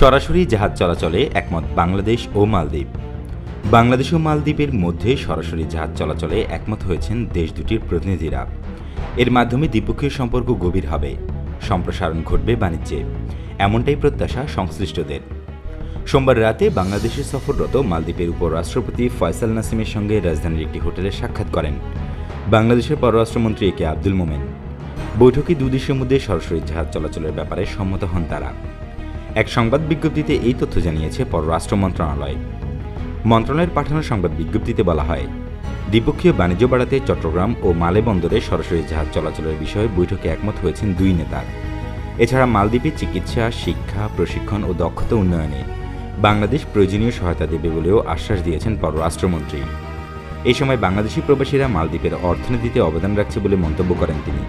সরাসরি জাহাজ চলাচলে একমত বাংলাদেশ ও মালদ্বীপ। বাংলাদেশ ও মালদ্বীপের মধ্যে সরাসরি জাহাজ চলাচলে একমত হয়েছেন দেশ দুটির প্রতিনিধিরা। এর মাধ্যমে দ্বিপক্ষীয় সম্পর্ক গভীর হবে, সম্প্রসারণ ঘটবে বাণিজ্যে। এমনটাই প্রত্যাশা সংশ্লিষ্টদের। সোমবার রাতে বাংলাদেশে সফররত মালদ্বীপের উপরাষ্ট্রপতি ফয়সাল নাসিমের সঙ্গে রাজধানীর একটি হোটেলে সাক্ষাৎ করেন বাংলাদেশের পররাষ্ট্রমন্ত্রী এ কে আব্দুল মোমেন। বৈঠকে দুদেশের মধ্যে সরাসরি জাহাজ চলাচলের ব্যাপারে সম্মত হন তারা। এক সংবাদ বিজ্ঞপ্তিতে এই তথ্য জানিয়েছে পররাষ্ট্র মন্ত্রণালয়। মন্ত্রণালয়ের পাঠানো সংবাদ বিজ্ঞপ্তিতে বলা হয়, দ্বিপক্ষীয় বাণিজ্য বাড়াতে চট্টগ্রাম ও মালে বন্দরে সরাসরি জাহাজ চলাচলের বিষয়ে বৈঠকে একমত হয়েছেন দুই নেতা। এছাড়া মালদ্বীপে চিকিৎসা, শিক্ষা, প্রশিক্ষণ ও দক্ষতা উন্নয়নে বাংলাদেশ প্রয়োজনীয় সহায়তা দেবে বলেও আশ্বাস দিয়েছেন পররাষ্ট্রমন্ত্রী। এই সময় বাংলাদেশি প্রবাসীরা মালদ্বীপের অর্থনীতিতে অবদান রাখছে বলে মন্তব্য করেন তিনি।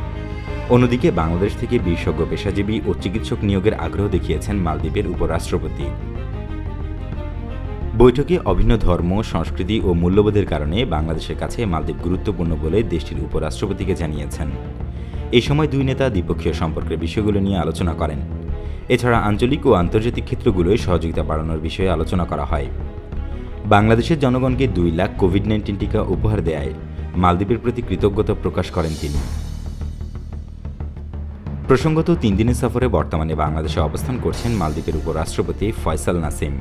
অন্যদিকে বাংলাদেশ থেকে বিশেষজ্ঞ পেশাজীবী ও চিকিৎসক নিয়োগের আগ্রহ দেখিয়েছেন মালদ্বীপের উপরাষ্ট্রপতি। বৈঠকে অভিন্ন ধর্ম, সংস্কৃতি ও মূল্যবোধের কারণে বাংলাদেশের কাছে মালদ্বীপ গুরুত্বপূর্ণ বলে দেশটির উপরাষ্ট্রপতিকে জানিয়েছেন। এই সময় দুই নেতা দ্বিপক্ষীয় সম্পর্কের বিষয়গুলো নিয়ে আলোচনা করেন। এছাড়া আঞ্চলিক ও আন্তর্জাতিক ক্ষেত্রগুলোয় সহযোগিতা বাড়ানোর বিষয়ে আলোচনা করা হয়। বাংলাদেশের জনগণকে দুই লাখ কোভিড নাইন্টিন টিকা উপহার দেয় মালদ্বীপের প্রতি কৃতজ্ঞতা প্রকাশ করেন তিনি। প্রসঙ্গত, তিন দিনের সফরে বর্তমানে বাংলাদেশে অবস্থান করছেন মালদ্বীপের উপরাষ্ট্রপতি ফয়সাল নাসিম।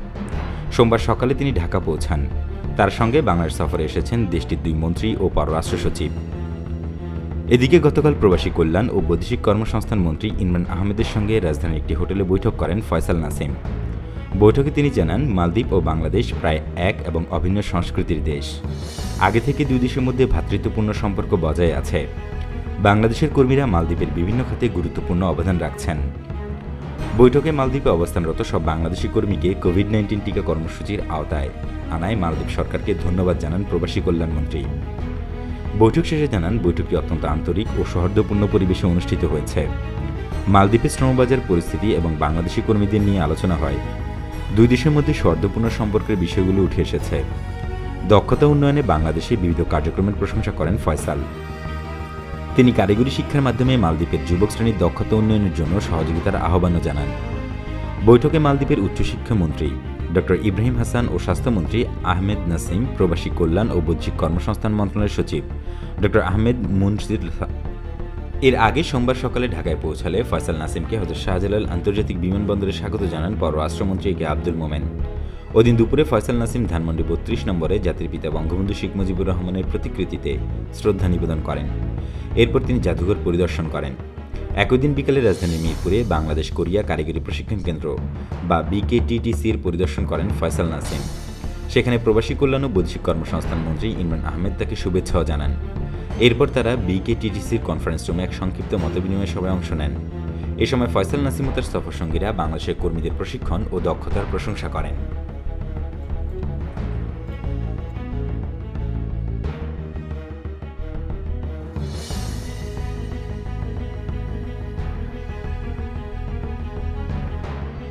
সোমবার সকালে তিনি ঢাকা পৌঁছান। তার সঙ্গে বাংলাদেশ সফরে এসেছেন দেশটির দুই মন্ত্রী ও পররাষ্ট্র সচিব। এদিকে গতকাল প্রবাসী কল্যাণ ও বৈদেশিক কর্মসংস্থান মন্ত্রী ইমরান আহমেদের সঙ্গে রাজধানীর একটি হোটেলে বৈঠক করেন ফয়সাল নাসিম। বৈঠকে তিনি জানান, মালদ্বীপ ও বাংলাদেশ প্রায় এক এবং অভিন্ন সংস্কৃতির দেশ। আগে থেকে দুই দেশের মধ্যে ভ্রাতৃত্বপূর্ণ সম্পর্ক বজায় আছে। বাংলাদেশের কর্মীরা মালদ্বীপের বিভিন্ন খাতে গুরুত্বপূর্ণ অবদান রাখছেন। বৈঠকে মালদ্বীপে অবস্থানরত সব বাংলাদেশি কর্মীকে কোভিড নাইন্টিন টিকা কর্মসূচির আওতায় আনায় মালদ্বীপ সরকারকে ধন্যবাদ জানান প্রবাসী কল্যাণমন্ত্রী বৈঠক শেষে জানান, বৈঠকটি অত্যন্ত আন্তরিক ও সৌহার্দ্যপূর্ণ পরিবেশে অনুষ্ঠিত হয়েছে। মালদ্বীপের শ্রমবাজার পরিস্থিতি এবং বাংলাদেশি কর্মীদের নিয়ে আলোচনা হয়। দুই দেশের মধ্যে সৌহার্দ্যপূর্ণ সম্পর্কের বিষয়গুলো উঠে এসেছে। দক্ষতা উন্নয়নে বাংলাদেশে বিবিধ কার্যক্রমের প্রশংসা করেন ফয়সাল। তিনি কারিগরি শিক্ষার মাধ্যমে মালদ্বীপের যুবক শ্রেণির দক্ষতা উন্নয়নের জন্য সহযোগিতার আহ্বানও জানান। বৈঠকে মালদ্বীপের উচ্চশিক্ষামন্ত্রী ডক্টর ইব্রাহিম হাসান ও স্বাস্থ্যমন্ত্রী আহমেদ নাসিম, প্রবাসী কল্যাণ ও বৈদেশিক কর্মসংস্থান মন্ত্রণালয়ের সচিব ডক্টর আহমেদ মুনসির এর আগে সোমবার সকালে ঢাকায় পৌঁছালে ফয়সাল নাসিমকে হজরত শাহজালাল আন্তর্জাতিক বিমানবন্দরে স্বাগত জানান পররাষ্ট্রমন্ত্রী কে আব্দুল মোমেন। ওদিন দুপুরে ফয়সাল নাসিম ধানমন্ডি বত্রিশ নম্বরে জাতির পিতা বঙ্গবন্ধু শেখ মুজিবুর রহমানের প্রতিকৃতিতে শ্রদ্ধা নিবেদন করেন। এরপর তিনি জাদুঘর পরিদর্শন করেন। একই দিন বিকেলে রাজধানীর মিরপুরে বাংলাদেশ কোরিয়া কারিগরি প্রশিক্ষণ কেন্দ্র বা বিকেটিটিসির পরিদর্শন করেন ফয়সাল নাসিম। সেখানে প্রবাসী কল্যাণ ও বৈদেশিক কর্মসংস্থান মন্ত্রী ইমরান আহমেদ তাকে শুভেচ্ছাও জানান। এরপর তারা বিকেটিটিসির কনফারেন্স রুমে এক সংক্ষিপ্ত মতবিনিময় সভায় অংশ নেন। এ সময় ফয়সাল নাসিম ও তার সফরসঙ্গীরা বাংলাদেশের কর্মীদের প্রশিক্ষণ ও দক্ষতার প্রশংসা করেন।